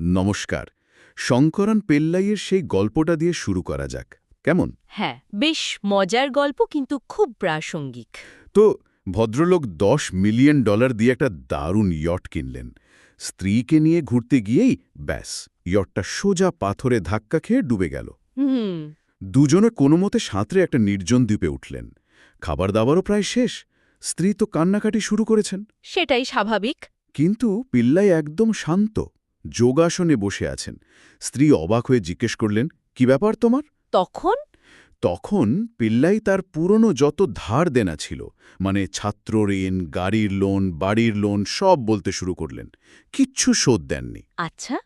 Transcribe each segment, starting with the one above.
নমস্কার। শঙ্করন পেল্লাইয়ের সেই গল্পটা দিয়ে শুরু করা যাক। কেমন? হ্যাঁ বেশ মজার গল্প কিন্তু খুব প্রাসঙ্গিক। তো ভদ্রলোক দশ মিলিয়ন ডলার দিয়ে একটা দারুণ ইয়ট কিনলেন। স্ত্রীকে নিয়ে ঘুরতে গিয়েই ব্যাস ইয়টটা সোজা পাথরে ধাক্কা খেয়ে ডুবে গেল। হুম। দুজনে কোনো মতে সাঁতরে একটা নির্জন দ্বীপে উঠলেন। খাবার দাবারও প্রায় শেষ। স্ত্রী তো কান্নাকাটি শুরু করেছেন। সেটাই স্বাভাবিক। কিন্তু পিল্লাই একদম শান্ত। যোগাসনে বসে আছেন। স্ত্রী অবাক হয়ে জিজ্ঞেস করলেন কি ব্যাপার তোমার? তখন? তখন পিল্লাই তার পুরনো যত ধার দেনা ছিল মানে ছাত্র ঋণ গাড়ির লোন বাড়ির লোন সব বলতে শুরু করলেন। কিচ্ছু শোধ দেননি। আচ্ছা।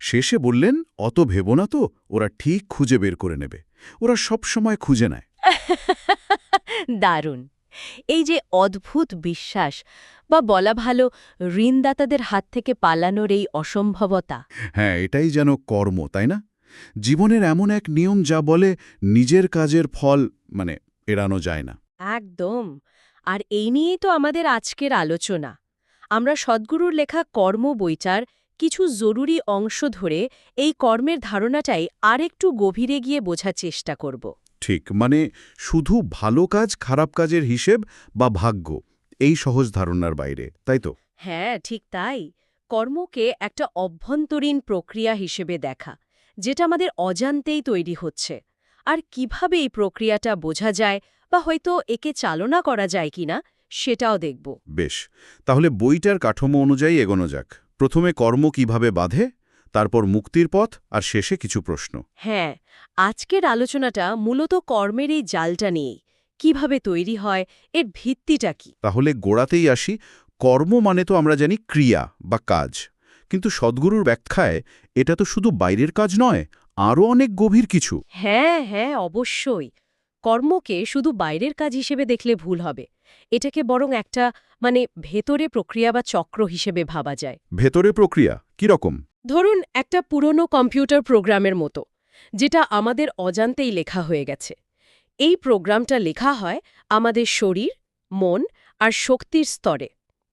শেষে বললেন অত ভেব না তো ওরা ঠিক খুঁজে বের করে নেবে। ওরা সব সময় খুঁজে নেয়। দারুণ। এই যে অদ্ভুত বিশ্বাস বা বলা ভালো ঋণদাতাদের হাত থেকে পালানোর এই অসম্ভবতা। হ্যাঁ এটাই যেন কর্ম তাই না? জীবনের এমন এক নিয়ম যা বলে নিজের কাজের ফল মানে এড়ানো যায় না। একদম। আর এই নিয়েই তো আমাদের আজকের আলোচনা। আমরা সদ্গুরুর লেখা কর্ম বইটার কিছু জরুরি অংশ ধরে এই কর্মের ধারণাটাই আরেকটু গভীরে গিয়ে বোঝার চেষ্টা করব। ঠিক মানে শুধু ভালো কাজ খারাপ কাজের হিসেব বা ভাগ্য এই সহজ ধারণার বাইরে তাই তো? হ্যাঁ ঠিক তাই। কর্মকে একটা অভ্যন্তরীণ প্রক্রিয়া হিসেবে দেখা যেটা আমাদের অজান্তেই তৈরি হচ্ছে। আর কীভাবে এই প্রক্রিয়াটা বোঝা যায় বা হয়তো একে চালনা করা যায় কিনা সেটাও দেখব। বেশ তাহলে বইটার কাঠামো অনুযায়ী এগোনো যাক। প্রথমে কর্ম কীভাবে বাঁধে তারপর মুক্তির পথ আর শেষে কিছু প্রশ্ন। হ্যাঁ আজকের আলোচনাটা মূলত কর্মের এই জালটা নিয়েই। কীভাবে তৈরি হয় এর ভিত্তিটা কি? তাহলে গোড়াতেই আসি কর্ম মানে তো আমরা জানি ক্রিয়া বা কাজ। কিন্তু সদ্গুরুর ব্যাখ্যায় এটা তো শুধু বাইরের কাজ নয় আরও অনেক গভীর কিছু। হ্যাঁ হ্যাঁ অবশ্যই। কর্মকে শুধু বাইরের কাজ হিসেবে দেখলে ভুল হবে। এটাকে বরং একটা মানে ভেতরে প্রক্রিয়া বা চক্র হিসেবে ভাবা যায়। ভেতরে প্রক্রিয়া কীরকম? ধরুন একটা পুরনো কম্পিউটার প্রোগ্রামের মতো যেটা আমাদের অজান্তেই লেখা হয়ে গেছে। এই প্রোগ্রামটা লেখা হয় আমাদের শরীর মন আর শক্তির স্তরে।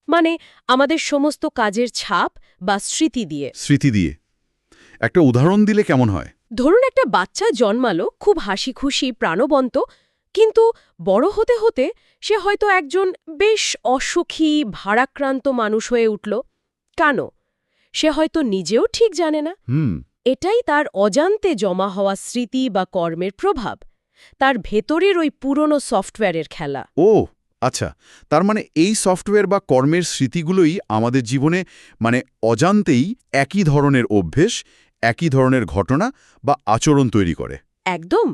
মানে আমাদের সমস্ত কাজের ছাপ বা স্মৃতি দিয়ে। স্মৃতি দিয়ে। একটা উদাহরণ দিলে কেমন হয়? ধরুন একটা বাচ্চা জন্মালো খুব হাসি খুশি প্রাণবন্ত কিন্তু বড় হতে হতে সে হয়তো একজন বেশ অসুখী ভারাক্রান্ত মানুষ হয়ে উঠল। কেন? সে হয়তো নিজেও ঠিক জানে না। হুম। এটাই তার অজান্তে জমা হওয়া স্মৃতি বা কর্মের প্রভাব। তার ভেতরের ওই পুরনো সফটওয়্যারের খেলা। ও আচ্ছা। তার মানে এই সফটওয়্যার বা কর্মের স্মৃতিগুলোই আমাদের জীবনে মানে অজান্তেই একই ধরনের অভ্যেস একই ধরনের ঘটনা বা আচরণ তৈরি করে। একদম।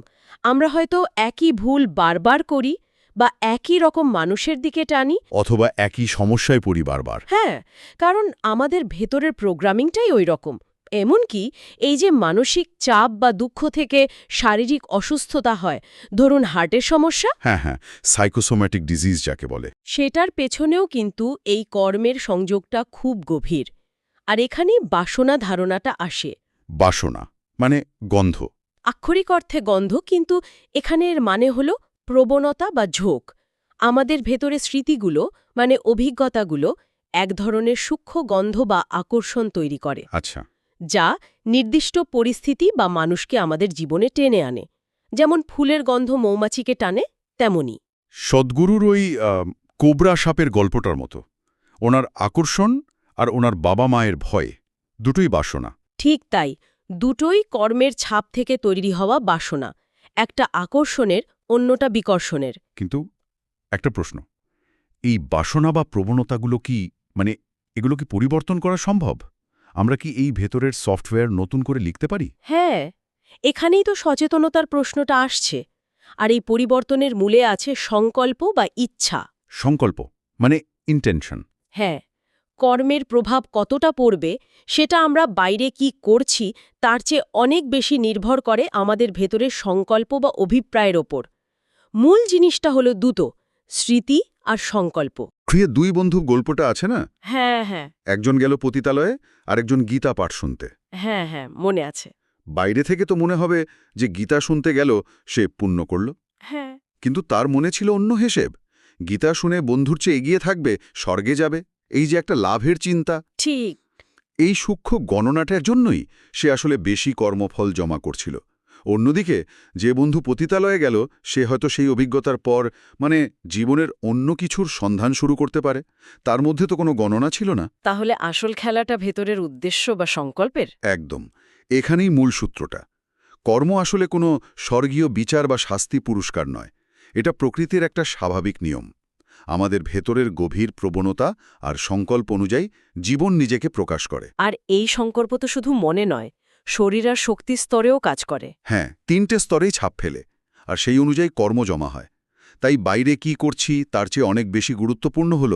আমরা হয়তো একই ভুল বারবার করি বা একই রকম মানুষের দিকে টানি? অথবা একই সমস্যায় পড়ি বারবার। হ্যাঁ কারণ আমাদের ভেতরের প্রোগ্রামিংটাই ওই রকম। এমনকি এই যে মানসিক চাপ বা দুঃখ থেকে শারীরিক অসুস্থতা হয় ধরুন হার্টের সমস্যা? হ্যাঁ হ্যাঁ সাইকোসোম্যাটিক ডিজিজ যাকে বলে। সেটার পেছনেও কিন্তু এই কর্মের সংযোগটা খুব গভীর। আর এখানেই বাসনা ধারণাটা আসে। বাসনা মানে গন্ধ। আক্ষরিক অর্থে গন্ধ কিন্তু এখানের মানে হল প্রবণতা বা ঝোঁক। আমাদের ভেতরে স্মৃতিগুলো মানে অভিজ্ঞতাগুলো এক ধরনের সূক্ষ্ম গন্ধ বা আকর্ষণ তৈরি করে। আচ্ছা। যা নির্দিষ্ট পরিস্থিতি বা মানুষকে আমাদের জীবনে টেনে আনে। যেমন ফুলের গন্ধ মৌমাছিকে টানে তেমনি। সদ্গুরুর ওই কোবরা সাপের গল্পটার মতো। ওনার আকর্ষণ আর ওনার বাবা মায়ের ভয় দুটোই বাসনা। ঠিক তাই। দুটোই কর্মের ছাপ থেকে তৈরি হওয়া বাসনা। একটা আকর্ষণের অন্যটা বিকর্ষণের। কিন্তু একটা প্রশ্ন এই বাসনা বা প্রবণতাগুলো কি মানে এগুলো কি পরিবর্তন করা সম্ভব? আমরা কি এই ভেতরের সফটওয়্যার নতুন করে লিখতে পারি? হ্যাঁ এখানেই তো সচেতনতার প্রশ্নটা আসছে আর এই পরিবর্তনের মূলে আছে সংকল্প বা ইচ্ছা। সংকল্প মানে ইন্টেনশন হ্যাঁ কর্মের প্রভাব কতটা পড়বে সেটা আমরা বাইরে কি করছি তার চেয়ে অনেক বেশি নির্ভর করে আমাদের ভেতরের সংকল্প বা অভিপ্রায়ের ওপর। মূল জিনিসটা হলো দুটো স্মৃতি আর সংকল্প। ক্রিয়ে দুই বন্ধু গল্পটা আছে না? হ্যাঁ হ্যাঁ। একজন গেল পতিতালয়ে আরেকজন গীতা পাঠ শুনতে। হ্যাঁ হ্যাঁ মনে আছে। বাইরে থেকে তো মনে হবে যে গীতা শুনতে গেল সে পুণ্য করল। হ্যাঁ। কিন্তু তার মনে ছিল অন্য হিসেব। গীতা শুনে বন্ধুর চেয়ে এগিয়ে থাকবে স্বর্গে যাবে। এই যে একটা লাভের চিন্তা। ঠিক। এই সূক্ষ্ম গণনাটার জন্যই সে আসলে বেশি কর্মফল জমা করছিল। অন্যদিকে যে বন্ধু পতিতালয়ে গেল সে হয়তো সেই অভিজ্ঞতার পর মানে জীবনের অন্য কিছুর সন্ধান শুরু করতে পারে। তার মধ্যে তো কোনো গণনা ছিল না। তাহলে আসল খেলাটা ভেতরের উদ্দেশ্য বা সংকল্পের? একদম। এখানেই মূল সূত্রটা। কর্ম আসলে কোনো স্বর্গীয় বিচার বা শাস্তি পুরস্কার নয়। এটা প্রকৃতির একটা স্বাভাবিক নিয়ম। আমাদের ভেতরের গভীর প্রবণতা আর সংকল্প অনুযায়ী জীবন নিজেকে প্রকাশ করে। আর এই সংকল্প তো শুধু মনে নয় শরীর আর শক্তি স্তরেও কাজ করে। হ্যাঁ তিনটে স্তরেই ছাপ ফেলে আর সেই অনুযায়ী কর্ম জমা হয়। তাই বাইরে কি করছি তার চেয়ে অনেক বেশি গুরুত্বপূর্ণ হল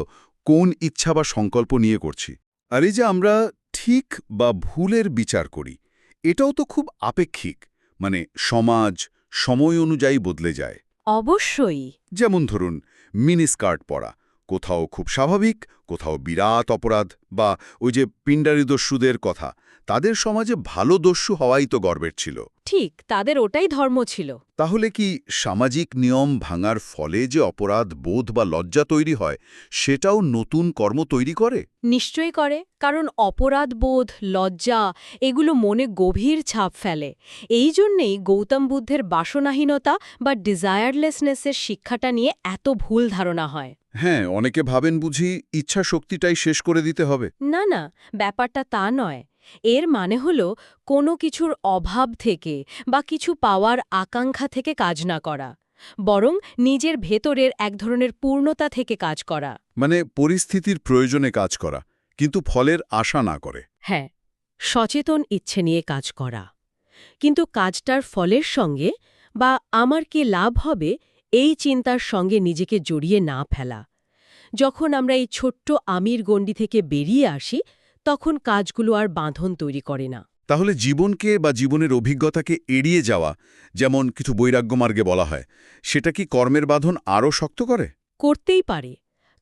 কোন ইচ্ছা বা সংকল্প নিয়ে করছি। আর এই যে আমরা ঠিক বা ভুলের বিচার করি এটাও তো খুব আপেক্ষিক মানে সমাজ সময় অনুযায়ী বদলে যায়। অবশ্যই। যেমন ধরুন মিনিস্কার্ট পরা কোথাও খুব স্বাভাবিক কোথাও বিরাট অপরাধ বা ওই যে পিণ্ডারি দস্যুদের কথা। তাদের সমাজে ভালো দস্যু হওয়াই তো গর্বের ছিল। ঠিক তাদের ওটাই ধর্ম ছিল। তাহলে কি সামাজিক নিয়ম ভাঙার ফলে যে অপরাধ বোধ বা লজ্জা তৈরি হয় সেটাও নতুন কর্ম তৈরি করে? নিশ্চয়ই করে কারণ অপরাধ বোধ লজ্জা এগুলো মনে গভীর ছাপ ফেলে। এই জন্যেই গৌতম বুদ্ধের বাসনাহীনতা বা ডিজায়ারলেসনেসের শিক্ষাটা নিয়ে এত ভুল ধারণা হয়। হ্যাঁ অনেকে ভাবেন বুঝি ইচ্ছা শক্তিটাই শেষ করে দিতে হবে। না না ব্যাপারটা তা নয়। এর মানে হল কোনো কিছুর অভাব থেকে বা কিছু পাওয়ার আকাঙ্ক্ষা থেকে কাজ না করা বরং নিজের ভেতরের এক ধরনের পূর্ণতা থেকে কাজ করা। মানে পরিস্থিতির প্রয়োজনে কাজ করা কিন্তু ফলের আশা না করে। হ্যাঁ সচেতন ইচ্ছে নিয়ে কাজ করা। কিন্তু কাজটার ফলের সঙ্গে বা আমার কি লাভ হবে এই চিন্তার সঙ্গে নিজেকে জড়িয়ে না ফেলা। যখন আমরা এই ছোট্ট আমির গণ্ডি থেকে বেরিয়ে আসি তখন কাজগুলো আর বাঁধন তৈরি করে না। তাহলে জীবনকে বা জীবনের অভিজ্ঞতাকে এড়িয়ে যাওয়া যেমন কিছু বৈরাগ্য মার্গে বলা হয় সেটা কি কর্মের বাঁধন আরও শক্ত করে? করতেই পারে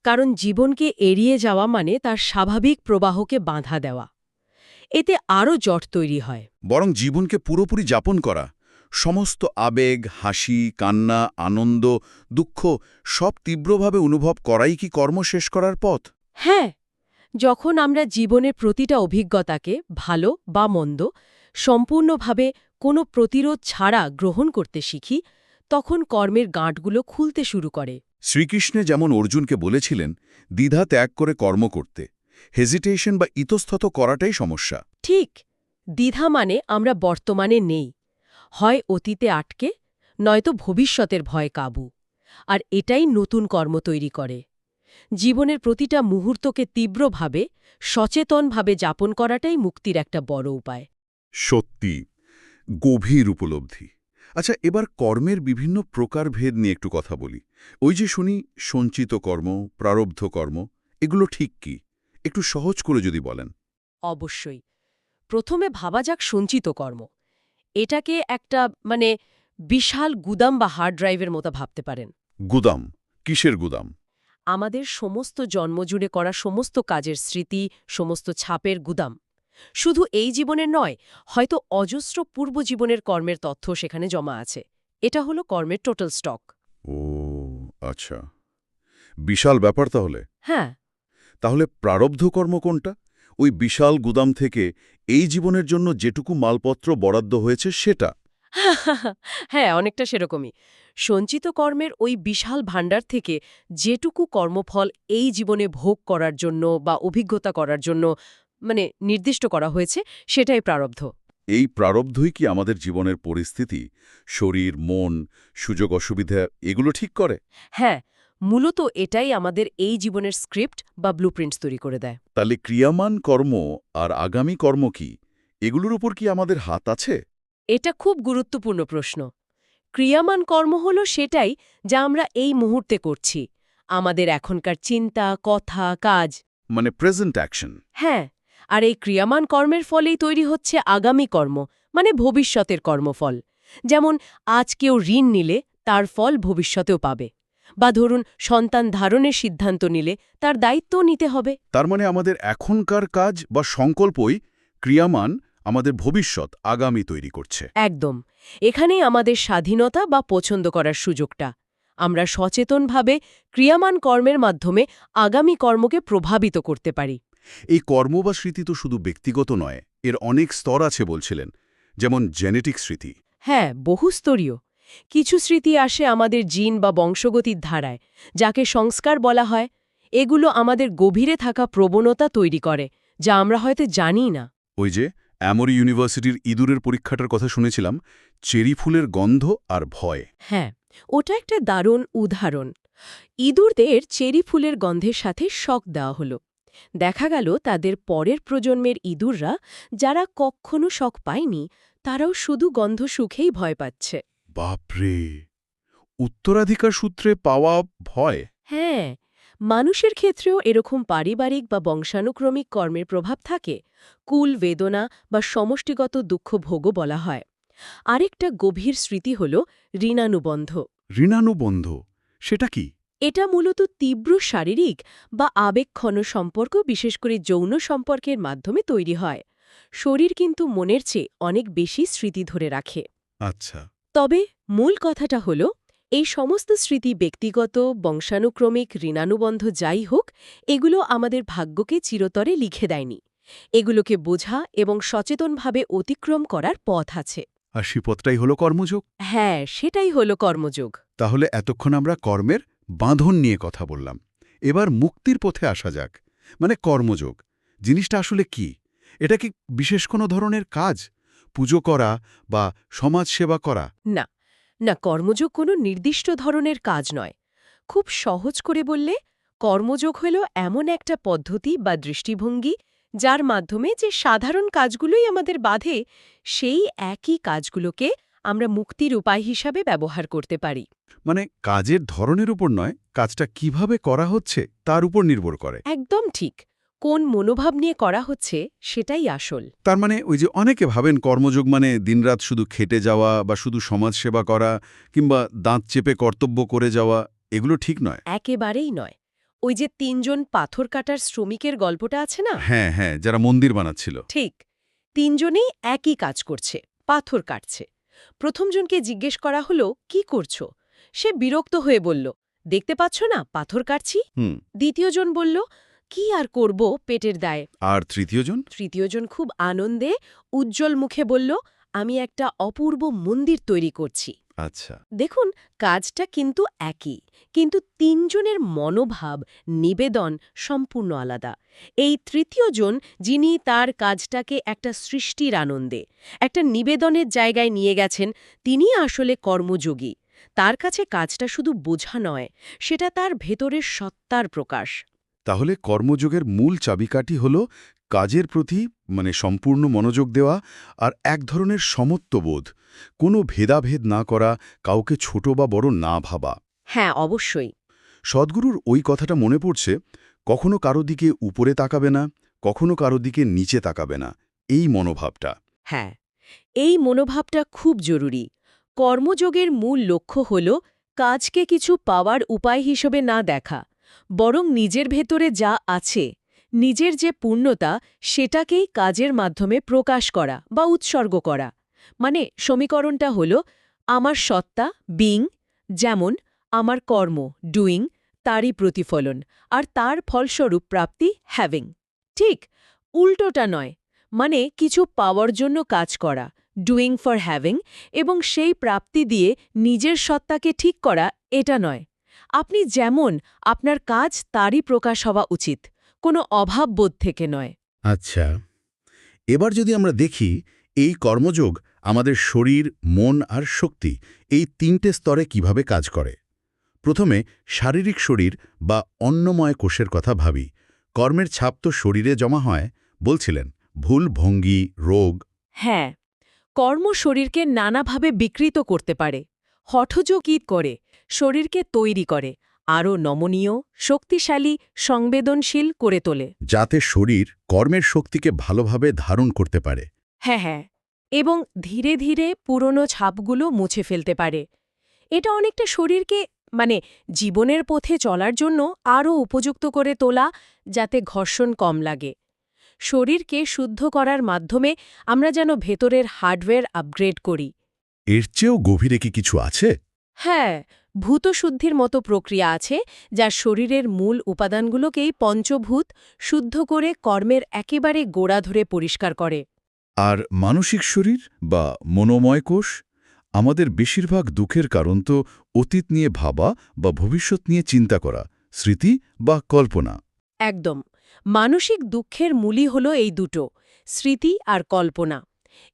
কারণ জীবনকে এড়িয়ে যাওয়া মানে তার স্বাভাবিক প্রবাহকে বাঁধা দেওয়া। এতে আরও জট তৈরি হয়। বরং জীবনকে পুরোপুরি যাপন করা। সমস্ত আবেগ হাসি কান্না আনন্দ দুঃখ সব তীব্রভাবে অনুভব করাই কি কর্ম শেষ করার পথ? হ্যাঁ যখন আমরা জীবনের প্রতিটা অভিজ্ঞতাকে ভালো বা মন্দ সম্পূর্ণভাবে কোনো প্রতিরোধ ছাড়া গ্রহণ করতে শিখি তখন কর্মের গাঁটগুলো খুলতে শুরু করে। শ্রীকৃষ্ণে যেমন অর্জুনকে বলেছিলেন দ্বিধা ত্যাগ করে কর্ম করতে হেজিটেশন বা ইতস্তত করাটাই সমস্যা। ঠিক দ্বিধা মানে আমরা বর্তমানে নেই। হয় অতীতে আটকে নয়তো ভবিষ্যতের ভয় কাবু। আর এটাই নতুন কর্ম তৈরি করে। জীবনের প্রতিটা মুহূর্তকে তীব্রভাবে সচেতনভাবে যাপন করাটাই মুক্তির একটা বড় উপায়। সত্যি গভীর উপলব্ধি। আচ্ছা এবার কর্মের বিভিন্ন প্রকারভেদ নিয়ে একটু কথা বলি। ওই যে শুনি সঞ্চিত কর্ম প্রারব্ধ কর্ম এগুলো ঠিক কি? একটু সহজ করে যদি বলেন। অবশ্যই। প্রথমে ভাবা যাক সঞ্চিত কর্ম। এটাকে একটা মানে বিশাল গুদাম বা হার্ড ড্রাইভের মতো ভাবতে পারেন। গুদাম? কিসের গুদাম? আমাদের সমস্ত জন্মজুড়ে করা সমস্ত কাজের স্মৃতি সমস্ত ছাপের গুদাম। শুধু এই জীবনের নয় হয়তো অজস্র পূর্ব জীবনের কর্মের তথ্য সেখানে জমা আছে। এটা হলো কর্মের টোটাল স্টক ও আচ্ছা। বিশাল ব্যাপার তাহলে? হ্যাঁ। তাহলে প্রারব্ধ কর্ম কোনটা? ওই বিশাল গুদাম থেকে এই জীবনের জন্য যেটুকু মালপত্র বরাদ্দ হয়েছে সেটা। হ্যাঁ অনেকটা সেরকমই। সঞ্চিত কর্মের ওই বিশাল ভাণ্ডার থেকে যেটুকু কর্মফল এই জীবনে ভোগ করার জন্য বা অভিজ্ঞতা করার জন্য মানে নির্দিষ্ট করা হয়েছে সেটাই প্রারব্ধ। এই প্রারব্ধই কি আমাদের জীবনের পরিস্থিতি? শরীর মন সুযোগ অসুবিধা এগুলো ঠিক করে? হ্যাঁ মূলত এটাই আমাদের এই জীবনের স্ক্রিপ্ট বা ব্লুপ্রিন্টস তৈরি করে দেয়। তাহলে ক্রিয়ামান কর্ম আর আগামী কর্ম কি? এগুলোর উপর কি আমাদের হাত আছে? এটা খুব গুরুত্বপূর্ণ প্রশ্ন। ক্রিয়ামান কর্ম হল সেটাই যা আমরা এই মুহূর্তে করছি। আমাদের এখনকার চিন্তা কথা কাজ। মানে প্রেজেন্ট অ্যাকশন। হ্যাঁ আর এই ক্রিয়ামান কর্মের ফলেই তৈরি হচ্ছে আগামী কর্ম মানে ভবিষ্যতের কর্মফল। যেমন আজ কেউ ঋণ নিলে তার ফল ভবিষ্যতেও পাবে। বা ধরুন সন্তান ধারণের সিদ্ধান্ত নিলে তার দায়িত্বও নিতে হবে। তার মানে আমাদের এখনকার কাজ বা সংকল্পই ক্রিয়ামান আমাদের ভবিষ্যৎ আগামী তৈরি করছে। একদম। এখানেই আমাদের স্বাধীনতা বা পছন্দ করার সুযোগটা। আমরা সচেতনভাবে ক্রিয়ামান কর্মের মাধ্যমে আগামী কর্মকে প্রভাবিত করতে পারি। এই কর্ম বা স্মৃতি তো শুধু ব্যক্তিগত নয় এর অনেক স্তর আছে বলছিলেন যেমন জেনেটিক স্মৃতি। হ্যাঁ বহুস্তরীয়। কিছু স্মৃতি আসে আমাদের জিন বা বংশগতির ধারায় যাকে সংস্কার বলা হয়। এগুলো আমাদের গভীরে থাকা প্রবণতা তৈরি করে যা আমরা হয়তো জানি না। ওই যে অ্যামরি ইউনিভার্সিটির ইঁদুরের পরীক্ষাটার কথা শুনেছিলাম চেরি ফুলের গন্ধ আর ভয়। হ্যাঁ ওটা একটা দারুণ উদাহরণ। ইঁদুরদের চেরি ফুলের গন্ধের সাথে শক দেওয়া হলো। দেখা গেল তাদের পরের প্রজন্মের ইঁদুররা যারা কখনো শক পায়নি তারাও শুধু গন্ধ সুখেই ভয় পাচ্ছে। বাপরে উত্তরাধিকার সূত্রে পাওয়া ভয়। হ্যাঁ মানুষের ক্ষেত্রেও এরকম পারিবারিক বা বংশানুক্রমিক কর্মের প্রভাব থাকে কুল বেদনা বা সমষ্টিগত দুঃখ ভোগও বলা হয়। আরেকটা গভীর স্মৃতি হল ঋণানুবন্ধ। ঋণানুবন্ধ সেটা কি? এটা মূলত তীব্র শারীরিক বা আবেগক্ষণ সম্পর্ক বিশেষ করে যৌন সম্পর্কের মাধ্যমে তৈরি হয়। শরীর কিন্তু মনের চেয়ে অনেক বেশি স্মৃতি ধরে রাখে। আচ্ছা। তবে মূল কথাটা হল এই সমস্ত স্মৃতি ব্যক্তিগত বংশানুক্রমিক ঋণানুবন্ধ যাই হোক এগুলো আমাদের ভাগ্যকে চিরতরে লিখে দেয়নি। এগুলোকে বোঝা এবং সচেতনভাবে অতিক্রম করার পথ আছে। আর শিপথটাই হলো কর্মযোগ? হ্যাঁ সেটাই হল কর্মযোগ। তাহলে এতক্ষণ আমরা কর্মের বাঁধন নিয়ে কথা বললাম। এবার মুক্তির পথে আসা যাক। মানে কর্মযোগ। জিনিসটা আসলে কি? এটা কি বিশেষ কোনো ধরনের কাজ? পুজো করা বা সমাজ সেবা করা? না না কর্মযোগ কোনো নির্দিষ্ট ধরনের কাজ নয়। খুব সহজ করে বললে কর্মযোগ হল এমন একটা পদ্ধতি বা দৃষ্টিভঙ্গি যার মাধ্যমে যে সাধারণ কাজগুলোই আমাদের বাধে সেই একই কাজগুলোকে আমরা মুক্তির উপায় হিসাবে ব্যবহার করতে পারি। মানে কাজের ধরনের উপর নয় কাজটা কীভাবে করা হচ্ছে তার উপর নির্ভর করে। একদম ঠিক। কোন মনোভাব নিয়ে করা হচ্ছে সেটাই আসল। তার মানে ওই যে অনেকে ভাবেন কর্মযোগ মানে দিনরাত শুধু খেটে যাওয়া বা শুধু সমাজ সেবা করা কিংবা দাঁত চেপে কর্তব্য করে যাওয়া এগুলো ঠিক নয়। একেবারেই নয়। ওই যে তিনজন পাথর কাটার শ্রমিকের গল্পটা আছে না? হ্যাঁ হ্যাঁ যারা মন্দির বানাচ্ছিল। ঠিক। তিনজনেই একই কাজ করছে পাথর কাটছে। প্রথমজনকে জিজ্ঞেস করা হলো কি করছ? সে বিরক্ত হয়ে বলল দেখতে পাচ্ছ না পাথর কাটছি? হুম। দ্বিতীয়জন বলল কি আর করব পেটের দায়ে? আর তৃতীয়জন তৃতীয়জন খুব আনন্দে উজ্জ্বল মুখে বলল আমি একটা অপূর্ব মন্দির তৈরি করছি। আচ্ছা। দেখুন কাজটা কিন্তু একই কিন্তু তিনজনের মনোভাব নিবেদন সম্পূর্ণ আলাদা। এই তৃতীয়জন যিনি তার কাজটাকে একটা সৃষ্টির আনন্দে একটা নিবেদনের জায়গায় নিয়ে গেছেন তিনি আসলে কর্মযোগী। তার কাছে কাজটা শুধু বোঝা নয় সেটা তার ভেতরের সত্তার প্রকাশ। তাহলে কর্মযোগের মূল চাবিকাঠি হল কাজের প্রতি মানে সম্পূর্ণ মনোযোগ দেওয়া আর এক ধরনের সমত্ববোধ কোনো ভেদাভেদ না করা কাউকে ছোট বা বড় না ভাবা। হ্যাঁ অবশ্যই। সদ্গুরুর ওই কথাটা মনে পড়ছে কখনো কারও দিকে উপরে তাকাবে না কখনো কারও দিকে নিচে তাকাবে না এই মনোভাবটা। হ্যাঁ এই মনোভাবটা খুব জরুরি। কর্মযোগের মূল লক্ষ্য হল কাজকে কিছু পাওয়ার উপায় হিসেবে না দেখা। বরং নিজের ভেতরে যা আছে, নিজের যে পূর্ণতা, সেটাকেই কাজের মাধ্যমে প্রকাশ করা বা উৎসর্গ করা। মানে সমীকরণটা হল, আমার সত্তা বিং যেমন আমার কর্ম ডুইং তারই প্রতিফলন, আর তার ফলস্বরূপ প্রাপ্তি হ্যাভিং ঠিক, উল্টোটা নয় মানে কিছু পাওয়ার জন্য কাজ করা ডুইং ফর হ্যাভিং এবং সেই প্রাপ্তি দিয়ে নিজের সত্তাকে ঠিক করা, এটা নয়। আপনি যেমন আপনার কাজ তারই প্রকাশ হওয়া উচিত কোনো অভাববোধ থেকে নয়। আচ্ছা এবার যদি আমরা দেখি এই কর্মযোগ আমাদের শরীর মন আর শক্তি এই তিনটে স্তরে কীভাবে কাজ করে? প্রথমে শারীরিক শরীর বা অন্নময় কোষের কথা ভাবি। কর্মের ছাপ তো শরীরে জমা হয় বলছিলেন ভুল ভঙ্গি রোগ। হ্যাঁ কর্ম শরীরকে নানাভাবে বিকৃত করতে পারে হঠযোগীত করে শরীরকে তৈরি করে আরও নমনীয় শক্তিশালী সংবেদনশীল করে তোলে। যাতে শরীর কর্মের শক্তিকে ভালোভাবে ধারণ করতে পারে। হ্যাঁ হ্যাঁ এবং ধীরে ধীরে পুরনো ছাপগুলো মুছে ফেলতে পারে। এটা অনেকটা শরীরকে মানে জীবনের পথে চলার জন্য আরও উপযুক্ত করে তোলা যাতে ঘর্ষণ কম লাগে। শরীরকে শুদ্ধ করার মাধ্যমে আমরা যেন ভেতরের হার্ডওয়্যার আপগ্রেড করি। এর চেয়েও গভীরে কি কিছু আছে? হ্যাঁ ভূতশুদ্ধির মতো প্রক্রিয়া আছে যা শরীরের মূল উপাদানগুলোকেই পঞ্চভূত শুদ্ধ করে কর্মের একেবারে গোড়া ধরে পরিষ্কার করে। আর মানসিক শরীর বা মনোময় কোষ? আমাদের বেশিরভাগ দুঃখের কারণ তো অতীত নিয়ে ভাবা বা ভবিষ্যৎ নিয়ে চিন্তা করা স্মৃতি বা কল্পনা। একদম। মানসিক দুঃখের মূলই হল এই দুটো স্মৃতি আর কল্পনা।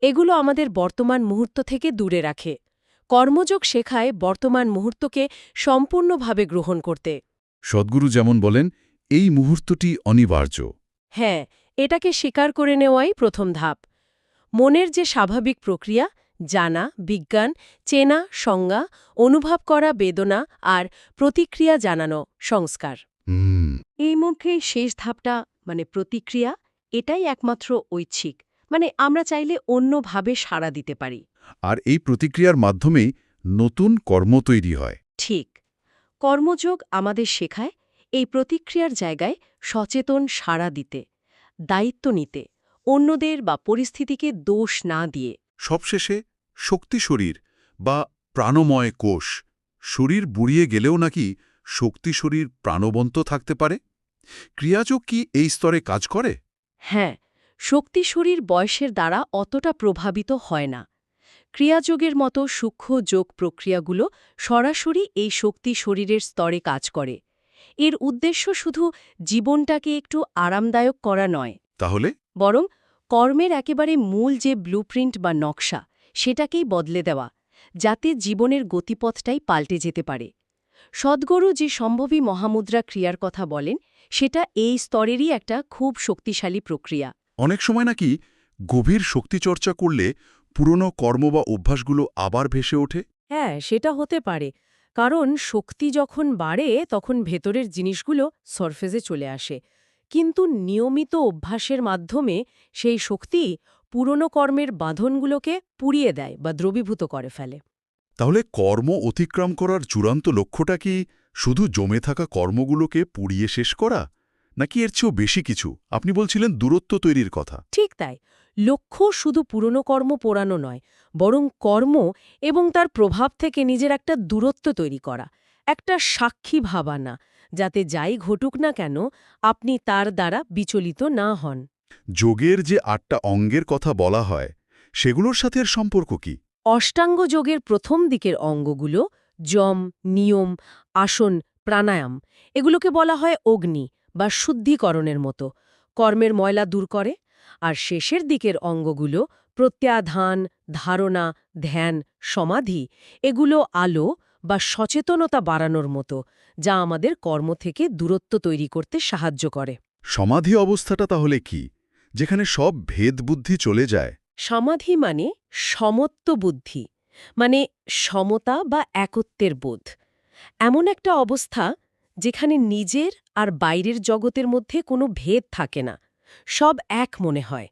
এগুলো আমাদের বর্তমান মুহূর্ত থেকে দূরে রাখে। কর্মযোগ শেখায় বর্তমান মুহূর্তকে সম্পূর্ণভাবে গ্রহণ করতে। সদ্গুরু যেমন বলেন এই মুহূর্তটি অনিবার্য। হ্যাঁ এটাকে স্বীকার করে নেওয়াই প্রথম ধাপ। মনের যে স্বাভাবিক প্রক্রিয়া জানা বিজ্ঞান চেনা সংজ্ঞা অনুভব করা বেদনা আর প্রতিক্রিয়া জানানো সংস্কার। এই মধ্যে শেষ ধাপটা মানে প্রতিক্রিয়া এটাই একমাত্র ঐচ্ছিক। মানে আমরা চাইলে অন্যভাবে সাড়া দিতে পারি। আর এই প্রতিক্রিয়ার মাধ্যমেই নতুন কর্ম তৈরি হয়। ঠিক। কর্মযোগ আমাদের শেখায় এই প্রতিক্রিয়ার জায়গায় সচেতন সাড়া দিতে দায়িত্ব নিতে অন্যদের বা পরিস্থিতিকে দোষ না দিয়ে। সবশেষে শক্তি শরীর বা প্রাণময় কোষ। শরীর বুড়িয়ে গেলেও নাকি শক্তি শরীর প্রাণবন্ত থাকতে পারে? ক্রিয়াযোগ কি এই স্তরে কাজ করে? হ্যাঁ শক্তি শরীর বয়সের দ্বারা অতটা প্রভাবিত হয় না। ক্রিয়াযোগের মতো সূক্ষ্ম যোগ প্রক্রিয়াগুলো সরাসরি এই শক্তি শরীরের স্তরে কাজ করে। এর উদ্দেশ্য শুধু জীবনটাকে একটু আরামদায়ক করা নয়। তাহলে? বরং কর্মের একেবারে মূল যে ব্লুপ্রিন্ট বা নকশা সেটাকেই বদলে দেওয়া যাতে জীবনের গতিপথটাই পাল্টে যেতে পারে। সদ্গরু যে সম্ভবী মহামুদ্রা ক্রিয়ার কথা বলেন সেটা এই স্তরেরই একটা খুব শক্তিশালী প্রক্রিয়া। অনেক সময় নাকি গভীর শক্তিচর্চা করলে পুরনো কর্ম বা অভ্যাসগুলো আবার ভেসে ওঠে? হ্যাঁ সেটা হতে পারে। কারণ শক্তি যখন বাড়ে তখন ভেতরের জিনিসগুলো সরফেজে চলে আসে। কিন্তু নিয়মিত অভ্যাসের মাধ্যমে সেই শক্তি পুরনো কর্মের বাঁধনগুলোকে পুড়িয়ে দেয় বা দ্রবীভূত করে ফেলে। তাহলে কর্ম অতিক্রম করার চূড়ান্ত লক্ষ্যটা কি শুধু জমে থাকা কর্মগুলোকে পুড়িয়ে শেষ করা? নাকি এর চেয়েও বেশি কিছু? আপনি বলছিলেন দূরত্ব তৈরির কথা। ঠিক তাই। লক্ষ্য শুধু পুরনো কর্ম পোড়ানো নয় বরং কর্ম এবং তার প্রভাব থেকে নিজের একটা দূরত্ব তৈরি করা একটা সাক্ষী ভাবানা যাতে যাই ঘটুক না কেন আপনি তার দ্বারা বিচলিত না হন। যোগের যে আটটা অঙ্গের কথা বলা হয় সেগুলোর সাথে এর সম্পর্ক কি? অষ্টাঙ্গ যোগের প্রথম দিকের অঙ্গগুলো যম নিয়ম আসন প্রাণায়াম এগুলোকে বলা হয় অগ্নি বা শুদ্ধিকরণের মতো। কর্মের ময়লা দূর করে আর শেষের দিকের অঙ্গগুলো প্রত্যাধান ধারণা ধ্যান সমাধি এগুলো আলো বা সচেতনতা বাড়ানোর মতো যা আমাদের কর্ম থেকে দূরত্ব তৈরি করতে সাহায্য করে। সমাধি অবস্থাটা তাহলে কি? যেখানে সব ভেদ বুদ্ধি চলে যায়। সমাধি মানে সমত্ব বুদ্ধি মানে সমতা বা একত্বের বোধ। এমন একটা অবস্থা যেখানে নিজের আর বাইরের জগতের মধ্যে কোনো ভেদ থাকে না সব এক মনে হয়।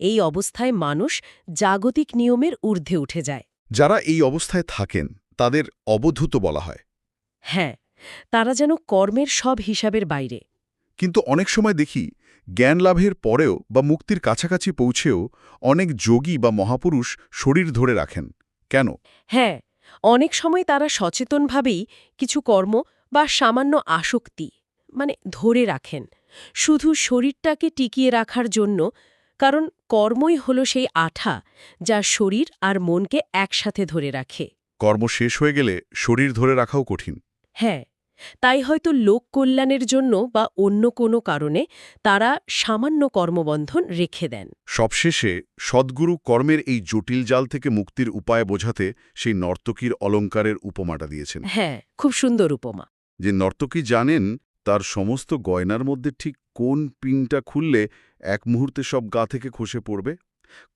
এই অবস্থায় মানুষ জাগতিক নিয়মের ঊর্ধ্বে উঠে যায়। যারা এই অবস্থায় থাকেন তাদের অবধূত বলা হয়। হ্যাঁ তারা যেন কর্মের সব হিসাবের বাইরে। কিন্তু অনেক সময় দেখি জ্ঞান লাভের পরেও বা মুক্তির কাছাকাছি পৌঁছেও অনেক যোগী বা মহাপুরুষ শরীর ধরে রাখেন। কেন? হ্যাঁ অনেক সময় তারা সচেতনভাবেই কিছু কর্ম বা সামান্য আসক্তি মানে ধরে রাখেন। শুধু শরীরটাকে টিকিয়ে রাখার জন্য কারণ কর্মই হল সেই আঠা যা শরীর আর মনকে একসাথে ধরে রাখে। কর্ম শেষ হয়ে গেলে শরীর ধরে রাখাও কঠিন। হ্যাঁ তাই হয়তো লোক কল্যাণের জন্য বা অন্য কোনো কারণে তারা সামান্য কর্মবন্ধন রেখে দেন। সবশেষে সদ্গুরু কর্মের এই জটিল জাল থেকে মুক্তির উপায় বোঝাতে সেই নর্তকীর অলঙ্কারের উপমাটা দিয়েছেন। হ্যাঁ খুব সুন্দর উপমা। যে নর্তকী জানেন তার সমস্ত গয়নার মধ্যে ঠিক কোন পিনটা খুললে এক মুহূর্তে সব গা থেকে খসে পড়বে?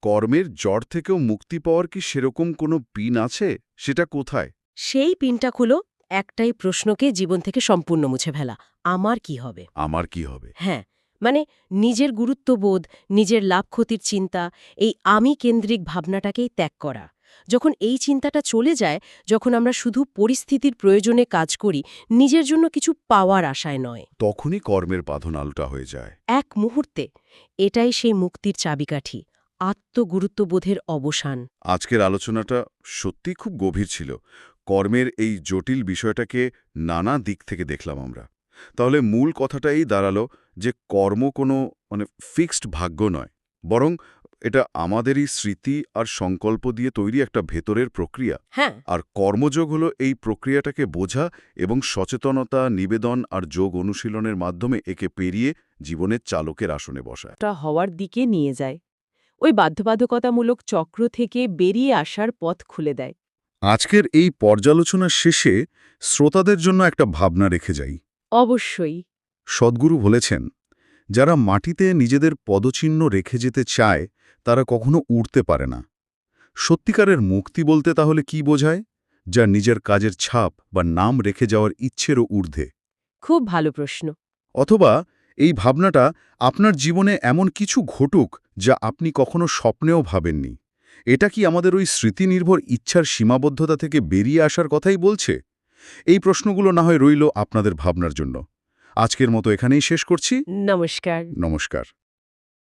কর্মের জ্বর থেকেও মুক্তি পাওয়ার কি সেরকম কোনো পিন আছে? সেটা কোথায়? সেই পিনটা খুলো একটাই প্রশ্নকে জীবন থেকে সম্পূর্ণ মুছে ফেলা। আমার কি হবে? আমার কি হবে? হ্যাঁ মানে নিজের গুরুত্ববোধ নিজের লাভ ক্ষতির চিন্তা এই আমি কেন্দ্রিক ভাবনাটাকেই ত্যাগ করা। যখন এই চিন্তাটা চলে যায় যখন আমরা শুধু পরিস্থিতির প্রয়োজনে কাজ করি নিজের জন্য কিছু পাওয়ার আশায় নয়। তখনই কর্মের বাঁধন আলটা হয়ে যায়। এক মুহূর্তে এটাই সেই মুক্তির চাবিকাঠি আত্মগুরুত্ববোধের অবসান। আজকের আলোচনাটা সত্যি খুব গভীর ছিল। কর্মের এই জটিল বিষয়টাকে নানা দিক থেকে দেখলাম আমরা। তাহলে মূল কথাটাই দাঁড়াল যে কর্ম কোনো মানে ফিক্সড ভাগ্য নয় বরং এটা আমাদেরই স্মৃতি আর সংকল্প দিয়ে তৈরি একটা ভেতরের প্রক্রিয়া। হ্যাঁ। আর কর্মযোগ হলো এই প্রক্রিয়াটাকে বোঝা এবং সচেতনতা নিবেদন আর যোগ অনুশীলনের মাধ্যমে একে পেরিয়ে জীবনের চালকের আসনে বসায় টা হওয়ার দিকে নিয়ে যায়। ওই বাধ্যবাধকতামূলক চক্র থেকে বেরিয়ে আসার পথ খুলে দেয়। আজকের এই পর্যালোচনা শেষে শ্রোতাদের জন্য একটা ভাবনা রেখে যাই। অবশ্যই। সদ্গুরু বলেছেন যারা মাটিতে নিজেদের পদচিহ্ন রেখে যেতে চায় তারা কখনো উড়তে পারে না। সত্যিকারের মুক্তি বলতে তাহলে কি বোঝায়? যা নিজের কাজের ছাপ বা নাম রেখে যাওয়ার ইচ্ছেরও ঊর্ধ্বে। খুব ভালো প্রশ্ন। অথবা এই ভাবনাটা আপনার জীবনে এমন কিছু ঘটুক যা আপনি কখনো স্বপ্নেও ভাবেননি। এটা কি আমাদের ওই স্মৃতিনির্ভর ইচ্ছার সীমাবদ্ধতা থেকে বেরিয়ে আসার কথাই বলছে? এই প্রশ্নগুলো না হয় রইল আপনাদের ভাবনার জন্য। আজকের মতো এখানেই শেষ করছি। নমস্কার। নমস্কার।